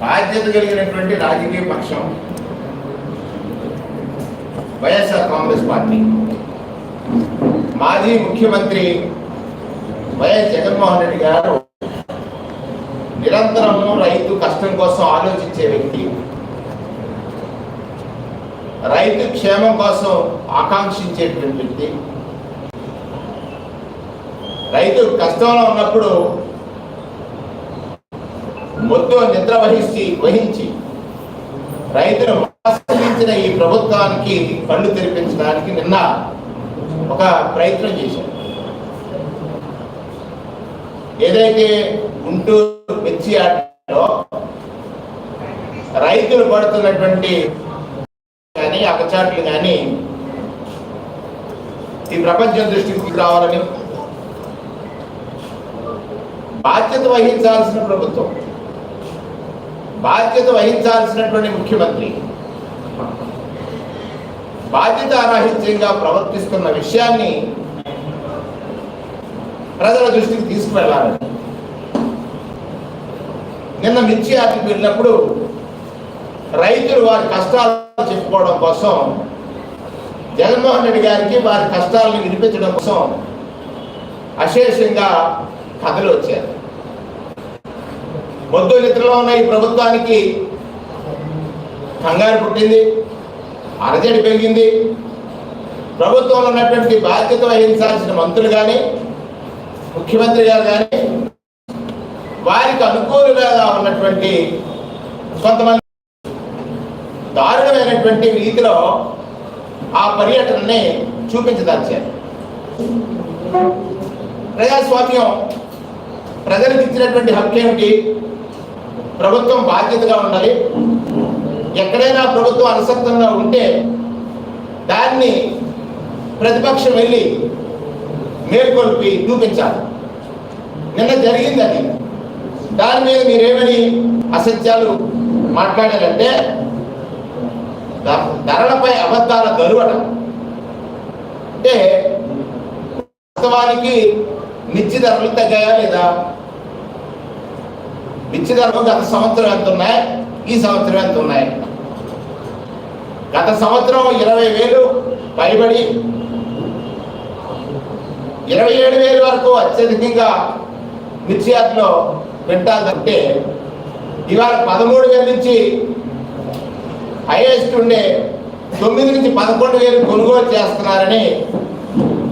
బాధ్యత కలిగినటువంటి రాజకీయ పక్షం వైఎస్ఆర్ కాంగ్రెస్ పార్టీ. మాజీ ముఖ్యమంత్రి వైఎస్ జగన్మోహన్ రెడ్డి గారు నిరంతరము రైతు కష్టం కోసం ఆలోచించే వ్యక్తి. రైతు క్షేమం కోసం ఆకాంక్షించేటువంటి వ్యక్తి. రైతు కష్టంలో ఉన్నప్పుడు మొత్తం నిద్ర వహించి వహించి రైతును ఆశ్రయించిన ఈ ప్రభుత్వానికి కళ్ళు తెరిపించడానికి నిన్న ఒక ప్రయత్నం చేశారు. ఏదైతే గుంటూరు మిర్చి ఆటలో రైతులు పడుతున్నటువంటి కానీ అపచాట్లు కానీ ఈ ప్రపంచం దృష్టికి రావాలని బాధ్యత వహించాల్సిన ప్రభుత్వం. బాధ్యత వహించాల్సినటువంటి ముఖ్యమంత్రి. బాధ్యత అనాహిత్యంగా ప్రవర్తిస్తున్న విషయాన్ని ప్రజల దృష్టికి తీసుకువెళ్ళాలని. నిన్న మిర్చి ఆటకి వెళ్ళినప్పుడు రైతులు వారి కష్టాలు చెప్పుకోవడం కోసం జగన్మోహన్ రెడ్డి గారికి వారి కష్టాలను వినిపించడం కోసం అశేషంగా కథలు వచ్చారు మొద్దు నిద్రలో ఉన్న ఈ ప్రభుత్వానికి కంగారు పుట్టింది అరజడి పెరిగింది. ప్రభుత్వంలో ఉన్నటువంటి బాధ్యత వహించాల్సిన మంత్రులు కానీ ముఖ్యమంత్రి గారు కానీ వారికి అనుకూలంగా ఉన్నటువంటి కొంతమంది దారుణమైనటువంటి రీతిలో ఆ పర్యటనని చూపించదలిచారు. ప్రజాస్వామ్యం ప్రజలకు ఇచ్చినటువంటి హక్కు ఏమిటి? ప్రభుత్వం బాధ్యతగా ఉండాలి. ఎక్కడైనా ప్రభుత్వం అనుసక్తంగా ఉంటే దాన్ని ప్రతిపక్షం వెళ్ళి మేల్కొల్పి చూపించాలి. నిన్న జరిగింది అది. దాని మీద మీరేమని అసత్యాలు మాట్లాడారంటే ధరలపై అబద్ధాల గరువట. అంటే వాస్తవానికి నిత్య ధరలు తగ్గాయా లేదా? మిర్చి ధరలు గత సంవత్సరం ఎంత ఉన్నాయి? ఈ సంవత్సరం ఎంత ఉన్నాయి? గత సంవత్సరం ఇరవై వేలు పైబడి ఇరవై ఏడు వేలు వరకు అత్యధికంగా మిర్చి యార్డ్లో పెట్టాలంటే ఇవాళ పదమూడు వేల నుంచి హైయెస్ట్ ఉండే తొమ్మిది నుంచి పదకొండు వేలు కొనుగోలు చేస్తున్నారని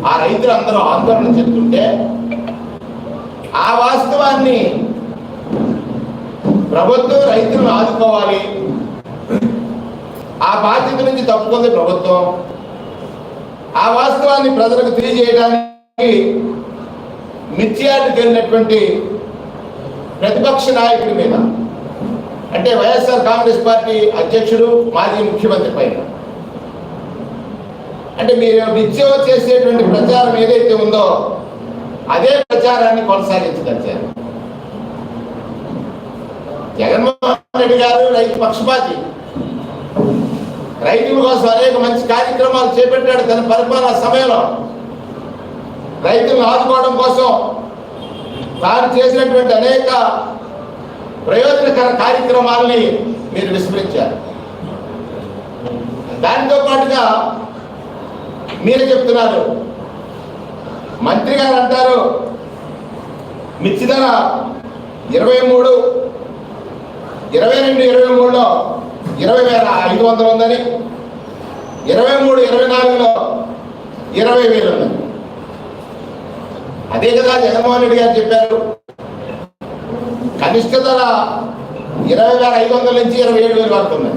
ఆ రైతులు అందరూ ఆందోళన చెందుతుంటే ఆ వాస్తవాన్ని ప్రభుత్వం రైతులను ఆదుకోవాలి. ఆ బాధ్యత నుంచి తప్పుకుంది ప్రభుత్వం. ఆ వాస్తవాన్ని ప్రజలకు తెలియజేయడానికి మిర్చి జరిగినటువంటి వెళ్ళినటువంటి ప్రతిపక్ష నాయకుడి మీద అంటే వైఎస్ఆర్ కాంగ్రెస్ పార్టీ అధ్యక్షుడు మాజీ ముఖ్యమంత్రి పైన. అంటే మీరు నిత్యం చేసేటువంటి ప్రచారం ఏదైతే ఉందో అదే ప్రచారాన్ని కొనసాగించగలిగారు జగన్మోహన్ రెడ్డి గారు రైతు పక్షపాతి. రైతుల కోసం అనేక మంచి కార్యక్రమాలు చేపట్టాడు తన పరిపాలన సమయంలో. రైతులను ఆదుకోవడం కోసం తాను చేసినటువంటి అనేక ప్రయోజనకర కార్యక్రమాలని మీరు విస్మరించారు. దానితో పాటుగా మీరు చెప్తున్నారు. మంత్రి గారు అంటారు మిర్చి ధర ఇరవై మూడు ఇరవై రెండు ఇరవై మూడులో ఇరవై వేల ఐదు వందలు ఉందని ఇరవై మూడు ఇరవై నాలుగులో ఇరవై వేలు ఉందని అదే కదా జగన్మోహన్ రెడ్డి గారు చెప్పారు. కనిష్ట ధర ఇరవై వేల ఐదు వందల నుంచి ఇరవై ఏడు వేలు వరకు ఉంది.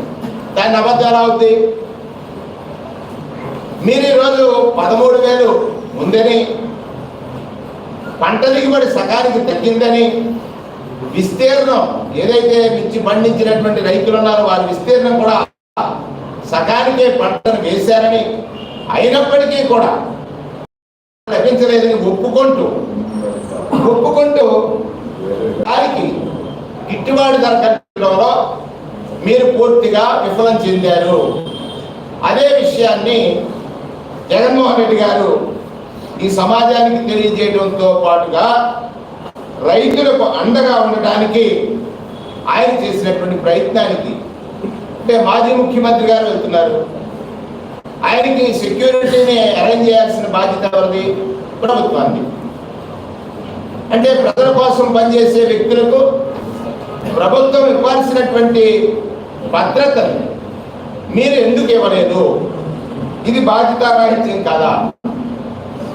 దాన్ని అబద్ధం ఎలా అవుద్ది? మీరు ఈరోజు పదమూడు వేలు ఉందని పంట దిగుబడి సగానికి తగ్గిందని విస్తీర్ణం. ఏదైతే మిర్చి పండించినటువంటి రైతులు ఉన్నారో వారి విస్తీర్ణం కూడా సకానికే పంటను వేశారని అయినప్పటికీ కూడా లభించలేదని ఒప్పుకుంటూ ఒప్పుకుంటూ దానికి గిట్టుబాటు ధర కట్టడంలో మీరు పూర్తిగా విఫలం చెందారు. అదే విషయాన్ని జగన్మోహన్ రెడ్డి గారు ఈ సమాజానికి తెలియజేయడంతో పాటుగా రైతులకు అండగా ఉండటానికి ఆయన చేసినటువంటి ప్రయత్నానికి అంటే మాజీ ముఖ్యమంత్రి గారు వెళ్తున్నారు. ఆయనకి సెక్యూరిటీని అరేంజ్ చేయాల్సిన బాధ్యత ఎవరిది? ప్రభుత్వాన్ని అంటే ప్రజల కోసం పనిచేసే వ్యక్తులకు ప్రభుత్వం ఇవ్వాల్సినటువంటి భద్రతను మీరు ఎందుకు ఇవ్వలేదు? ఇది బాధ్యతారాహిత్యం కదా?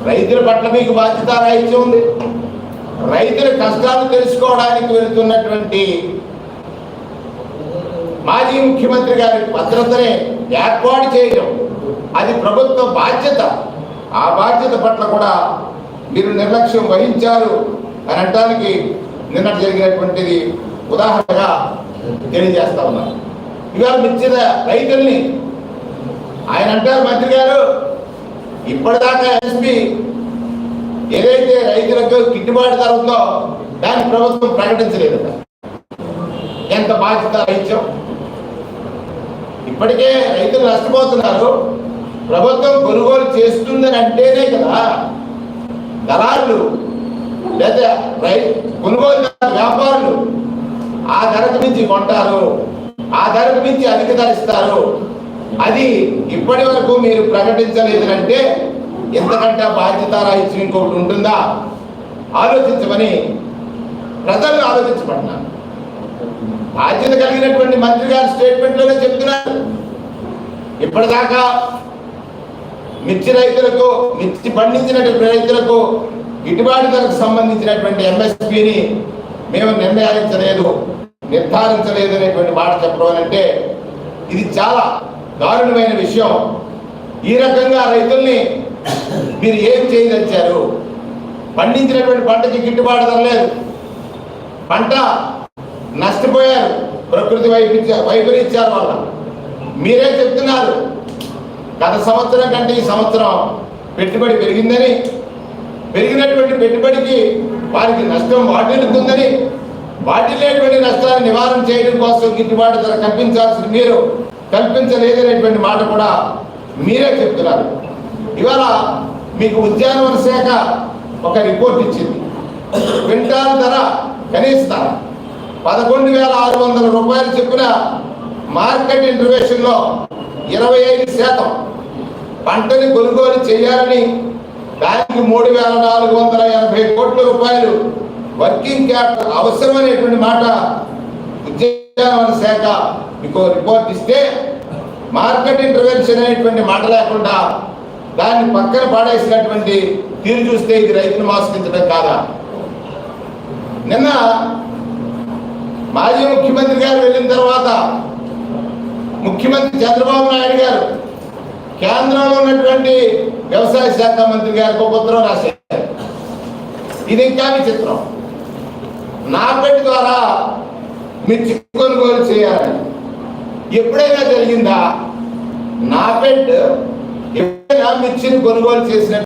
రైతుల పట్ల మీకు బాధ్యతారాహిత్యం ఉంది. రైతుల కష్టాలు తెలుసుకోవడానికి వెళుతున్నటువంటి మాజీ ముఖ్యమంత్రి గారి భద్రతనే ఏర్పాటు చేయడం అది ప్రభుత్వ బాధ్యత. ఆ బాధ్యత పట్ల కూడా మీరు నిర్లక్ష్యం వహించారు అని అనడానికి నిన్న జరిగినటువంటిది ఉదాహరణగా తెలియజేస్తా ఉన్నారు ఇవాళ మిర్చిన రైతుల్ని ఆయన అంటారు మంత్రి గారు ఇప్పటిదాకా ఎస్పీ ఏదైతే రైతులకు గిట్టుబాటు ధర ఉందో దాన్ని ప్రభుత్వం ప్రకటించలేదు. ఎంత బాధ్యత రైత్యం? ఇప్పటికే రైతులు నష్టపోతున్నారు. ప్రభుత్వం కొనుగోలు చేస్తుందని అంటేనే కదా దళారులు లేదా రై కొనుగోలు వ్యాపారులు ఆ ధరకు మించి కొంటారు ఆ ధరకు మించి అధిక ధరిస్తారు. అది ఇప్పటి వరకు మీరు ప్రకటించలేదు అంటే ఎంతకంటే బాధ్యత రాహిత్యం ఇంకొకటి ఉంటుందా? ఆలోచించమని ప్రజలు ఆలోచించబడినారు బాధ్యత కలిగినటువంటి మంత్రి గారి స్టేట్మెంట్లోనే చెప్తున్నారు. ఇప్పటిదాకా మిర్చి రైతులకు మిర్చి పండించినటువంటి రైతులకు గిట్టుబాటు ధరకు సంబంధించినటువంటి ఎంఎస్పిని మేము నిర్ణయించలేదు నిర్ధారించలేదు అనేటువంటి మాట చెప్పడం అంటే ఇది చాలా దారుణమైన విషయం. ఈ రకంగా రైతుల్ని మీరు ఏం చేయదలిచారు పండించినటువంటి పంటకి గిట్టుబాటు ధర లేదు. పంట నష్టపోయారు. ప్రకృతి వైపు వైపరీత్యాల వల్ల. మీరే చెప్తున్నారు. గత సంవత్సరం కంటే ఈ సంవత్సరం పెట్టుబడి పెరిగిందని. పెరిగినటువంటి పెట్టుబడికి వారికి నష్టం వాటిల్లుతుందని. వాటిల్లేటువంటి నష్టాన్ని నివారణ చేయడం కోసం గిట్టుబాటు ధర కల్పించాల్సిన మీరు కల్పించలేదనేటువంటి మాట కూడా మీరే చెప్తున్నారు. ఇవాళ మీకు ఉద్యానవన శాఖ ఒక రిపోర్ట్ ఇచ్చింది. క్వింటాల్ ధర కనీస ధర పదకొండు వేల ఆరు వందల రూపాయలు చెప్పిన మార్కెట్ ఇంటర్వేషన్లో ఇరవై ఐదు శాతం పంటని కొనుగోలు చేయాలని దానికి మూడు వేల నాలుగు వందల ఎనభై కోట్ల రూపాయలు వర్కింగ్ క్యాపిటల్ అవసరమనేటువంటి మాట ఉద్యానవన శాఖ మీకు రిపోర్ట్ ఇస్తే మార్కెట్ ఇంటర్వెన్షన్ అనేటువంటి మాట లేకుండా దాన్ని పక్కన పాడేసినటువంటి తీరు చూస్తే ఇది రైతును మోసగించడం కాదా? నిన్న మాజీ ముఖ్యమంత్రి గారు వెళ్ళిన తర్వాత ముఖ్యమంత్రి చంద్రబాబు నాయుడు గారు కేంద్రంలో ఉన్నటువంటి వ్యవసాయ శాఖ మంత్రి గారికి ఒక ఉత్తరం రాశారు. ఇది ఇంకా విచిత్రం నాపెట్ ద్వారా మిర్చి కొనుగోలు చేయాలని ఎప్పుడైనా జరిగిందా? నాపెట్ మిర్చిని కొనుగోలు చేసిన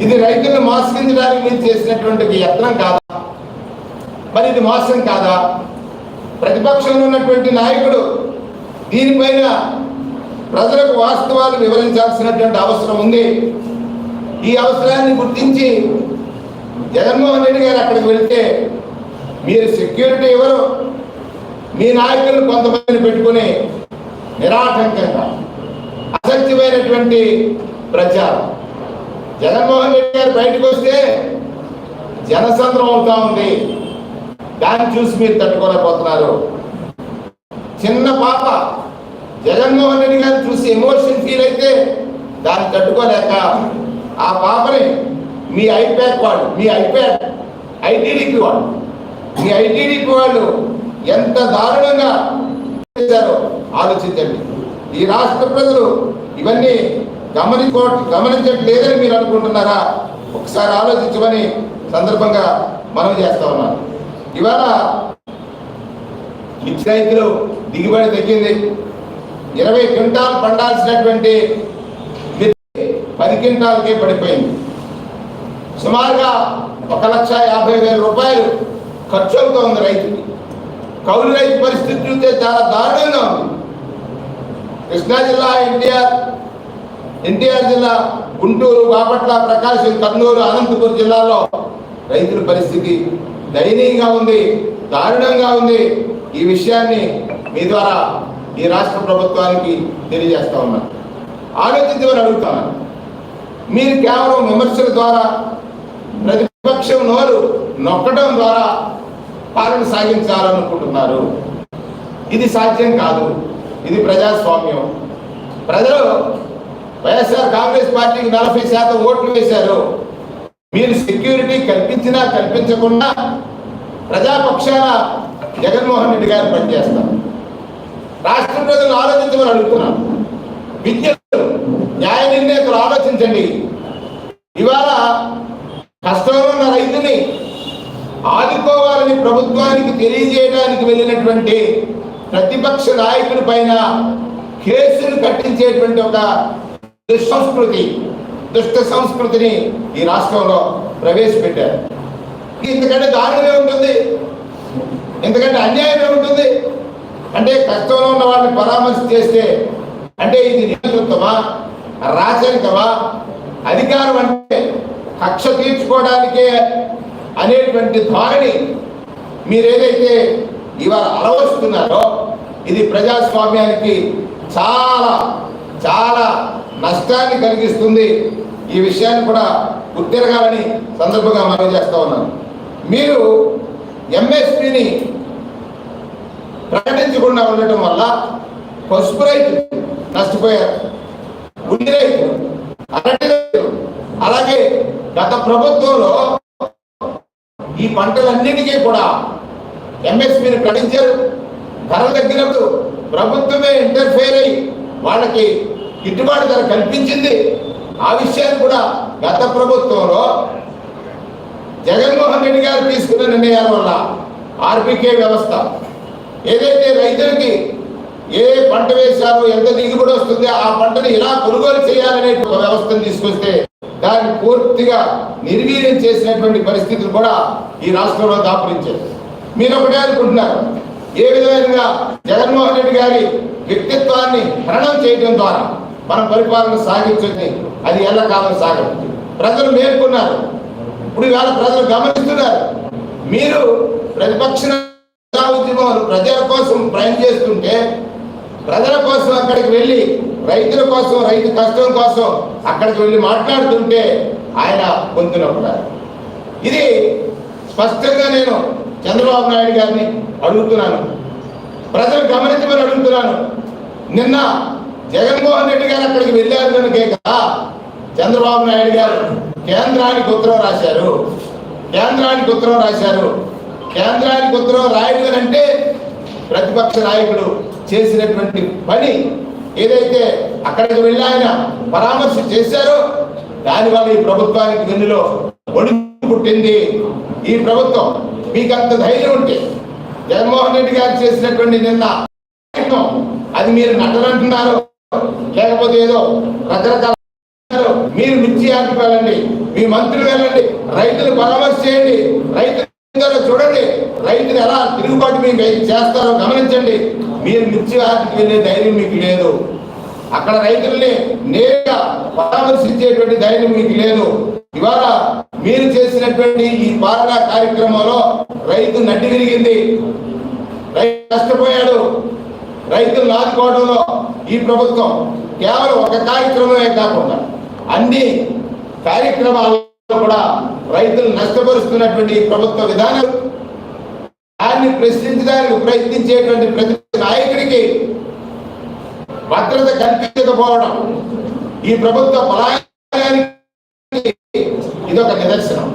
ఇది రైతులను మోసగించడానికి మీరు చేసినటువంటి యత్నం కాదా? మరి ఇది మోసం కాదా? ప్రతిపక్షంలో ఉన్నటువంటి నాయకుడు దీనిపైన ప్రజలకు వాస్తవాలు వివరించాల్సినటువంటి అవసరం ఉంది. ఈ అవసరాన్ని గుర్తించి జగన్మోహన్ రెడ్డి గారు అక్కడికి వెళ్తే మీరు సెక్యూరిటీ ఎవరు? మీ నాయకులను కొంతమందిని పెట్టుకుని నిరాటంకంగా అసత్యమైనటువంటి ప్రచారం. జగన్మోహన్ రెడ్డి గారు బయటకు వస్తే జనసంద్రం అవుతా ఉంది. దాన్ని చూసి మీరు తట్టుకోలేకపోతున్నారు. చిన్న పాప జగన్మోహన్ రెడ్డి గారిని చూసి ఎమోషన్ ఫీల్ అయితే దాన్ని తట్టుకోలేక ఆ పాపని మీ ఐప్యాక్ వాళ్ళు మీ ఐప్యాక్ ఐటీడీపీ వాళ్ళు మీ ఐటీడీపీ వాళ్ళు ఎంత దారుణంగా చేశారో ఆలోచించండి. ఈ రాష్ట్ర ప్రజలు ఇవన్నీ గమనించుకో గమనించట్లేదని మీరు అనుకుంటున్నారా? ఒకసారి ఆలోచించమని సందర్భంగా మనం చేస్తా ఉన్నాను ఇవాళ మిర్చి రైతులు దిగుబడి తగ్గింది. ఇరవై క్వింటాల్ పండాల్సినటువంటి పది క్వింటాలకే పడిపోయింది. సుమారుగా ఒక లక్ష యాభై వేల రూపాయలు ఖర్చు అవుతోంది రైతుకి. కౌలు రైతు పరిస్థితి చూస్తే చాలా దారుణంగా ఉంది. కృష్ణా జిల్లా ఎన్టీఆర్ ఎన్టీఆర్ జిల్లా గుంటూరు బాపట్ల ప్రకాశం కర్నూలు అనంతపురం జిల్లాలో రైతుల పరిస్థితి దయనీయంగా ఉంది దారుణంగా ఉంది. ఈ విషయాన్ని మీ ద్వారా ఈ రాష్ట్ర ప్రభుత్వానికి తెలియజేస్తా ఉన్నాను ఆలోచించమని అడుగుతున్నాను మీరు కేవలం విమర్శల ద్వారా ప్రతిపక్షం నోరు నొక్కడం ద్వారా పాలన సాగించాలనుకుంటున్నారు. ఇది సాధ్యం కాదు. ఇది ప్రజాస్వామ్యం. ప్రజలు వైఎస్ఆర్ కాంగ్రెస్ పార్టీకి నలభై శాతం ఓట్లు వేశారు. మీరు సెక్యూరిటీ కల్పించినా కల్పించకుండా ప్రజాపక్షాన జగన్మోహన్ రెడ్డి గారు పనిచేస్తారు. రాష్ట్ర ప్రజలు ఆలోచించమని అడుగుతున్నాను. విద్యలు న్యాయ నిర్ణేతలు ఆలోచించండి. ఇవాళ కష్టంలో ఉన్న రైతుని ఆదుకోవాలని ప్రభుత్వానికి తెలియజేయడానికి వెళ్ళినటువంటి ప్రతిపక్ష నాయకుడి పైన కేసులు కట్టించేటువంటి ఒక దుస్సంస్కృతి దుష్ట సంస్కృతిని ఈ రాష్ట్రంలో ప్రవేశపెట్టారు. ఇంతకంటే దారుణమే ఉంటుంది. ఎందుకంటే అన్యాయమే ఉంటుంది. అంటే కష్టంలో ఉన్న వాళ్ళని పరామర్శ చేస్తే అంటే ఇది నియంతృత్వమా రాచరికమా అధికారం అంటే కక్ష తీర్చుకోవడానికే అనేటువంటి ధోరణి మీరేదైతే ఇవాళ అలవరుస్తున్నారో ఇది ప్రజాస్వామ్యానికి చాలా చాలా నష్టాన్ని కలిగిస్తుంది. ఈ విషయాన్ని కూడా గుర్తిరగాలని సందర్భంగా మనం చేస్తూ ఉన్నాను మీరు ఎంఎస్పిని ప్రకటించకుండా ఉండటం వల్ల పసుపు రైతులు నష్టపోయారు ఉల్లి రైతులు అరటి రైతులు. అలాగే గత ప్రభుత్వంలో ఈ పంటలన్నిటికీ కూడా ఎంఎస్పీని ప్రకటించారు ధరలు తగ్గినప్పుడు ప్రభుత్వమే ఇంటర్ఫేర్ అయ్యి వాళ్ళకి గిట్టుబాటు ధర కల్పించింది. ఆ విషయాన్ని కూడా గత ప్రభుత్వంలో జగన్మోహన్ రెడ్డి గారు తీసుకున్న నిర్ణయాల వల్ల ఆర్బికే వ్యవస్థ ఏదైతే రైతులకి ఏ పంట వేశారో ఎంత దిగుబడి వస్తుంది ఆ పంటను ఇలా కొనుగోలు చేయాలనే ఒక వ్యవస్థను తీసుకొస్తే దాన్ని పూర్తిగా నిర్వీర్యం చేసినటువంటి పరిస్థితులు కూడా ఈ రాష్ట్రంలో దాపురించారు మీరు ఒకటే అనుకుంటున్నారు. ఏ విధంగా జగన్మోహన్ రెడ్డి గారి వ్యక్తిత్వాన్ని హరణం చేయడం ద్వారా మనం పరిపాలన సాగించింది అది ఎల్లకాలం సాగదు ప్రజలు మేల్కొన్నారు. ఇప్పుడు ఇవాళ ప్రజలు గమనిస్తున్నారు. మీరు ప్రతిపక్ష ఉద్యమం ప్రజల కోసం ప్రయాణం చేస్తుంటే ప్రజల కోసం అక్కడికి వెళ్ళి రైతుల కోసం రైతు కష్టం కోసం అక్కడికి వెళ్ళి మాట్లాడుతుంటే ఆయన పొందునప్పుడు ఇది స్పష్టంగా నేను చంద్రబాబు నాయుడు గారిని అడుగుతున్నాను. ప్రజలు గమనించమని అడుగుతున్నాను. నిన్న జగన్మోహన్ రెడ్డి గారు అక్కడికి వెళ్ళారు కనుకే కదా చంద్రబాబు నాయుడు గారు కేంద్రానికి ఉత్తరం రాశారు. కేంద్రానికి ఉత్తరం రాశారు. కేంద్రానికి ఉత్తరం రాయడం అంటే ప్రతిపక్ష నాయకుడు చేసినటువంటి పని ఏదైతే అక్కడికి వెళ్ళి ఆయన పరామర్శ చేశారో దానివల్ల ఈ ప్రభుత్వానికి వెన్నులో పుట్టింది. ఈ ప్రభుత్వం మీకు అంత ధైర్యం ఉంటే జగన్మోహన్ రెడ్డి గారు చేసినటువంటి నిన్న అది మీరు నటనంటున్నారు. లేకపోతే ఏదో రకరకాల మీరు మిర్చి యార్డుకు వెళ్ళండి మీ మంత్రులు వెళ్ళండి రైతులు పరామర్శ చేయండి రైతులు చూడండి రైతులు ఎలా తిరుగుబాటు మీకు చేస్తారో గమనించండి. మీరు మిర్చి యార్డుకి వెళ్ళే ధైర్యం మీకు లేదు. అక్కడ రైతుల్ని నేరుగా పరామర్శించేటువంటి ధైర్యం మీకు లేదు. ఇవాళ మీరు చేసినటువంటి ఈ పాలన కార్యక్రమంలో రైతు నడ్డి తిరిగింది రైతు కష్టపోయాడు రైతులు ఆదుకోవడంలో ఈ ప్రభుత్వం కేవలం ఒక కార్యక్రమమే కాకుండా అన్ని కార్యక్రమాల్లో కూడా రైతులు నష్టపరుస్తున్నటువంటి ప్రభుత్వ విధానం దాన్ని ప్రశ్నించడానికి ప్రయత్నించేటువంటి ప్రతి నాయకుడికి భద్రత కల్పించకపోవడం ఈ ప్రభుత్వ పలాయనానికి ఇదొక నిదర్శనం.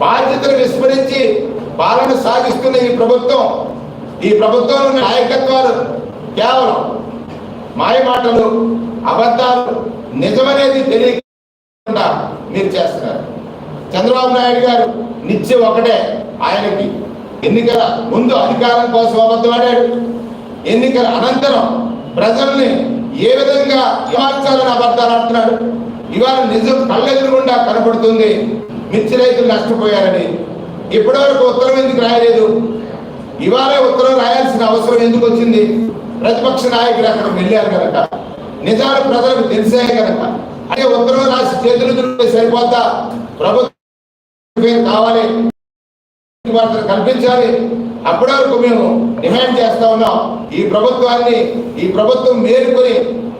బాధ్యతలు విస్మరించి పాలన సాగిస్తున్న ఈ ప్రభుత్వం ఈ ప్రభుత్వంలో నాయకత్వాలు కేవలం మాయమాటలు అబద్ధాలు నిజమనేది తెలియకుండా మీరు చేస్తున్నారు. చంద్రబాబు నాయుడు గారు నిత్యం ఒకటే ఆయనకి ఎన్నికల ముందు అధికారం కోసం అబద్ధమాడాడు ఎన్నికల అనంతరం ప్రజల్ని ఏ విధంగా మార్చాలని అబద్ధాలు ఆడుతున్నాడు. ఇవాళ నిజం కళ్ళెదురుగుండా కనపడుతుంది. మిర్చి రైతులు నష్టపోయారని. ఇప్పటివరకు ఉత్తరం ఎందుకు రాయలేదు? ఇవాళే ఉత్తరం రాయాల్సిన అవసరం ఎందుకు వచ్చింది? ప్రతిపక్ష నాయకులు అక్కడ వెళ్ళారు కనుక. నిజాలు ప్రజలకు తెలిసాయి కనుక. అదే ఉత్తరం రాసి చేతులు దులిపే సరిపోతా ప్రభుత్వం కావాలి. కల్పించాలి. అప్పటి వరకు మేము డిమాండ్ చేస్తా ఉన్నాం. ఈ ప్రభుత్వాన్ని ఈ ప్రభుత్వం మేలుకొని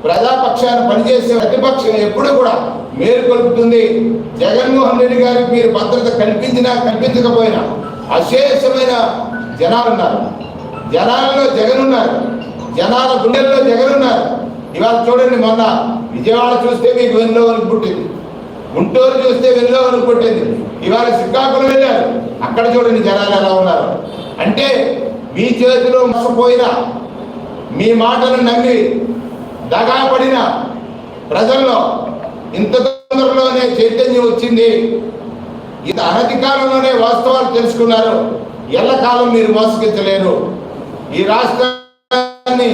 ప్రజాపక్షాన్ని పనిచేసే ప్రతిపక్షం ఎప్పుడు కూడా మేలుకొల్పుతుంది జగన్మోహన్ రెడ్డి గారికి మీరు భద్రత కల్పించినా కల్పించకపోయినా అశేషమైన జనాలు ఉన్నారు. జనాలలో జగన్ ఉన్నారు. జనాల గుండెల్లో జగన్ ఉన్నారు. ఇవాళ చూడండి మొన్న విజయవాడ చూస్తే మీకు వెన్నో వరకు పుట్టింది. గుంటూరు చూస్తే వెన్నో పుట్టింది. ఇవాళ శ్రీకాకుళం వెళ్ళారు. అక్కడ చూడండి జనాలు ఎలా ఉన్నారు. అంటే మీ చేతిలో మోసపోయిన మీ మాటను నమ్మి దగాపడిన ప్రజల్లో ఇంత తొందరలోనే చైతన్యం వచ్చింది. ఇంత అనధికారంలోనే వాస్తవాలు తెలుసుకున్నారు. ఎల్లకాలం మీరు మోసగించలేరు ఈ రాష్ట్రాన్ని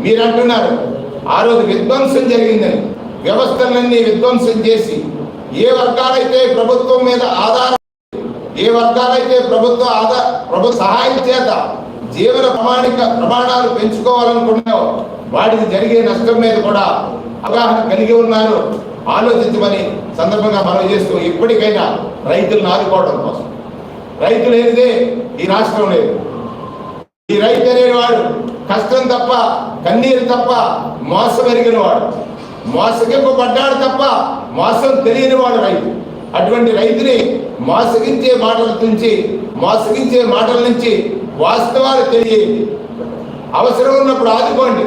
మీరు అంటున్నారు ఆ రోజు విధ్వంసం జరిగిందని వ్యవస్థలన్నీ విధ్వంసం చేసి ఏ వర్గాలైతే ప్రభుత్వం మీద ఆధార ఏ వర్గాలైతే ప్రభుత్వ ఆధార ప్రభుత్వ సహాయం చేత జీవన ప్రమాణిక ప్రమాణాలు పెంచుకోవాలనుకున్నావు వాటికి జరిగే నష్టం మీద కూడా అవగాహన కలిగి ఉన్నారు ఆలోచించమని సందర్భంగా మనం చేస్తూ ఇప్పటికైనా రైతులను ఆదుకోవడం కోసం. రైతు లేనిదే ఈ రాష్ట్రం లేదు. ఈ రైతు అనేవాడు కష్టం తప్ప కన్నీరు తప్ప మోసం ఎరిగిన వాడు. మోసగింపబడ్డాడు తప్ప మోసం తెలియని వాడు రైతు. అటువంటి రైతుని మోసగించే మాటల నుంచి మోసగించే మాటల నుంచి వాస్తవాలు తెలియదు అవసరం ఉన్నప్పుడు ఆదుకోండి.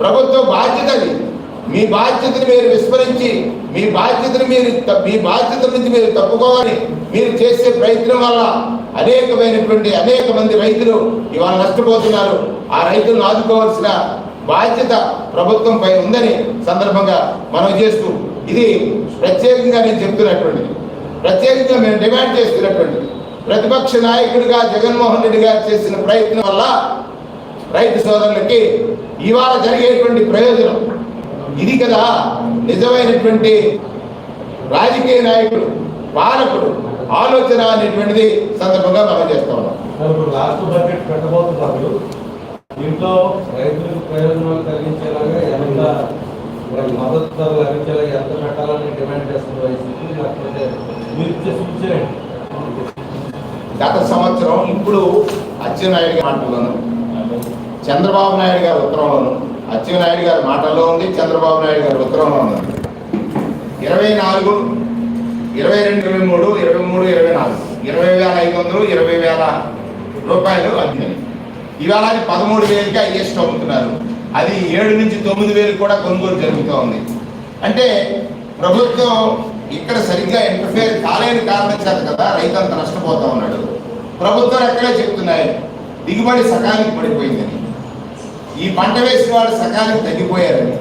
ప్రభుత్వ బాధ్యత అది మీ బాధ్యతను మీరు విస్మరించి మీ బాధ్యతను మీరు మీ బాధ్యత నుంచి మీరు తప్పుకోవాలి. మీరు చేసే ప్రయత్నం వల్ల అనేకమైనటువంటి అనేక మంది రైతులు ఇవాళ నష్టపోతున్నారు. ఆ రైతులను ఆదుకోవాల్సిన బాధ్యత ప్రభుత్వం పై ఉందని సందర్భంగా మనం చేస్తూ ఇది ప్రత్యేకంగా నేను చెప్తున్నటువంటిది. ప్రత్యేకంగా మేము డిమాండ్ చేస్తున్నటువంటిది. ప్రతిపక్ష నాయకుడిగా జగన్మోహన్ రెడ్డి గారు చేసిన ప్రయత్నం వల్ల రైతు సోదరులకి ఇవాళ జరిగేటువంటి ప్రయోజనం. ఇది కదా నిజమైనటువంటి రాజకీయ నాయకుడు పాలకుడు ఆలోచన అనేటువంటిది సందర్భంగా మనం చేస్తా ఉన్నాం. లాస్ట్ బడ్జెట్ పెట్టబోతున్నారు దీంట్లో రైతులకు ప్రయోజనాలు కలిగించేలాగా ఎంత మద్దతు ధర లభించేలాగా ఎంత పెట్టాలని డిమాండ్ చేస్తుంది వైసీపీ లేకపోతే మీరు సూచన? గత సంవత్సరం ఇప్పుడు అచ్చెన్నాయుడు మాటల్లోను చంద్రబాబు నాయుడు గారి ఉత్తరంలోను. అచ్చెన్నాయుడు గారి మాటల్లో ఉంది చంద్రబాబు నాయుడు గారి ఉత్తరంలో ఉంది. ఇరవై నాలుగు ఇరవై రెండు ఇరవై మూడు ఇరవై మూడు ఇరవై నాలుగు. ఇరవై వేల ఐదు వందలు ఇరవై వేల రూపాయలు అందినాయి ఇవాళ అది పదమూడు వేలకి ఐఎస్ట్ అమ్ముతున్నారు అది ఏడు నుంచి తొమ్మిది వేలు కూడా కొనుగోలు జరుగుతూ ఉంది. అంటే ప్రభుత్వం ఇక్కడ సరిగ్గా ఇంటర్ఫేర్ కాలేని కారణం చేత కదా రైతు అంత నష్టపోతా ఉన్నాడు. ప్రభుత్వం ఎక్కడే చెప్తున్నాయి దిగుబడి సకానికి పడిపోయిందని. ఈ పంట వేసిన వాళ్ళు సకాలం తగ్గిపోయారని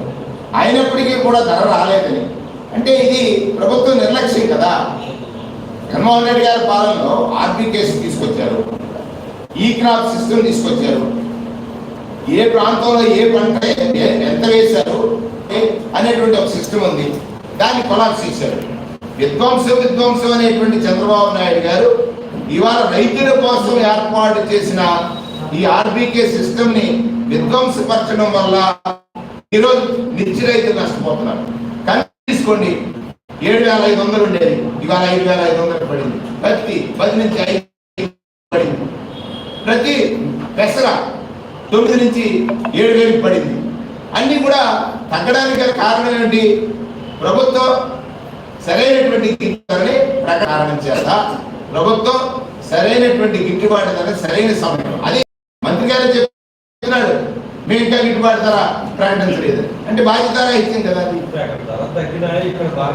అయినప్పటికీ కూడా ధర రాలేదని. అంటే ఇది ప్రభుత్వం నిర్లక్ష్యం కదా. జగన్మోహన్ రెడ్డి గారి పాలనలో ఆర్బీకేసి తీసుకొచ్చారు. ఈ క్రాప్ సిస్టమ్ తీసుకొచ్చారు. ఏ ప్రాంతంలో ఏ పంట ఎంత వేశారు అనేటువంటి ఒక సిస్టమ్ ఉంది. దాన్ని కొలాప్స్ చేశారు. విధ్వంసం విధ్వంసం అనేటువంటి చంద్రబాబు నాయుడు గారు ఇవాళ రైతుల కోసం ఏర్పాటు చేసిన ఈ ఆర్బీకే సిస్టమ్ని విధ్వంసపరచడం వల్ల ఈరోజు మిర్చి రైతులు నష్టపోతున్నారు. కానీ తీసుకోండి ఏడు వేల ఐదు వందలు ఉండేది. ఇవాళ ఐదు వేల ఐదు వందలు పడింది. పత్తి పది నుంచి ఐదు పడింది. ప్రతి పెసర తొమ్మిది నుంచి ఏడు వేలు పడింది. అన్ని కూడా తగ్గడానికి గల కారణం ఏంటి? ప్రభుత్వం సరైనటువంటి గిట్టుబాటుని ప్రకారం చేత ప్రభుత్వం సరైనటువంటి గిట్టుబాటు సరైన సమయం. అది చెప్తున్నాడు మేము ఇంకా గిట్టుబాటు ధర ప్రకటించలేదు అంటే బాధ్యత ఇచ్చింది కదా అది. ధర ఇక్కడ ధర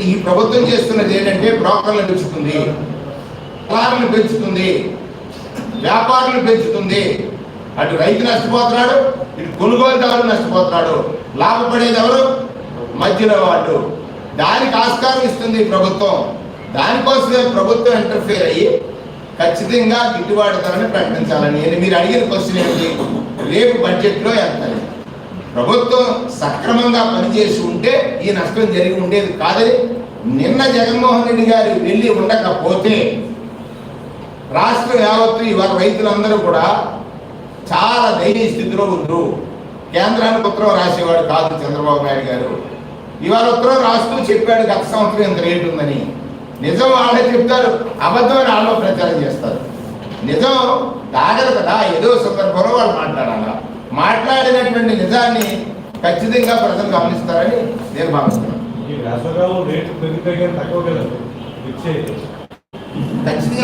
ఈ ప్రభుత్వం చేస్తున్నది ఏంటంటే బ్రోకర్లు పెంచుతుంది దళారులు పెంచుతుంది వ్యాపారులు పెంచుతుంది. అటు రైతు నష్టపోతున్నాడు ఇటు కొనుగోలుదారు నష్టపోతున్నాడు. లాభపడేది ఎవరు? మధ్యలో వాళ్ళు. దానికి ఆస్కారం ఇస్తుంది ప్రభుత్వం. దానికోసమే ప్రభుత్వం ఇంటర్ఫేర్ అయ్యి ఖచ్చితంగా గిట్టుబాటు ధరని ప్రకటించాలని. నేను మీరు అడిగిన క్వశ్చన్ ఏంటి రేపు బడ్జెట్లో ఎంత? ప్రభుత్వం సక్రమంగా పనిచేసి ఉంటే ఈ నష్టం జరిగి ఉండేది కాదని నిన్న జగన్మోహన్ రెడ్డి గారు వెళ్ళి ఉండకపోతే రాష్ట్రం యావత్తు ఇవాళ రైతులందరూ కూడా చాలా దయనీయ స్థితిలో ఉండ్రు. కేంద్రానికి ఉత్తరం రాసేవాడు కాదు చంద్రబాబు నాయుడు గారు. ఇవాళ ఉత్తరం రాస్తూ చెప్పాడు గత సంవత్సరం ఇంత రేటు ఉందని. నిజం వాళ్ళే చెప్తారు అబద్ధం వాళ్ళు ప్రచారం చేస్తారు. నిజం తాగరు కదా ఏదో సందర్భంలో వాళ్ళు మాట్లాడాలా? మాట్లాడినటువంటి నిజాన్ని ఖచ్చితంగా ప్రజలు గమనిస్తారని నేను భావిస్తున్నాను. ఖచ్చితంగా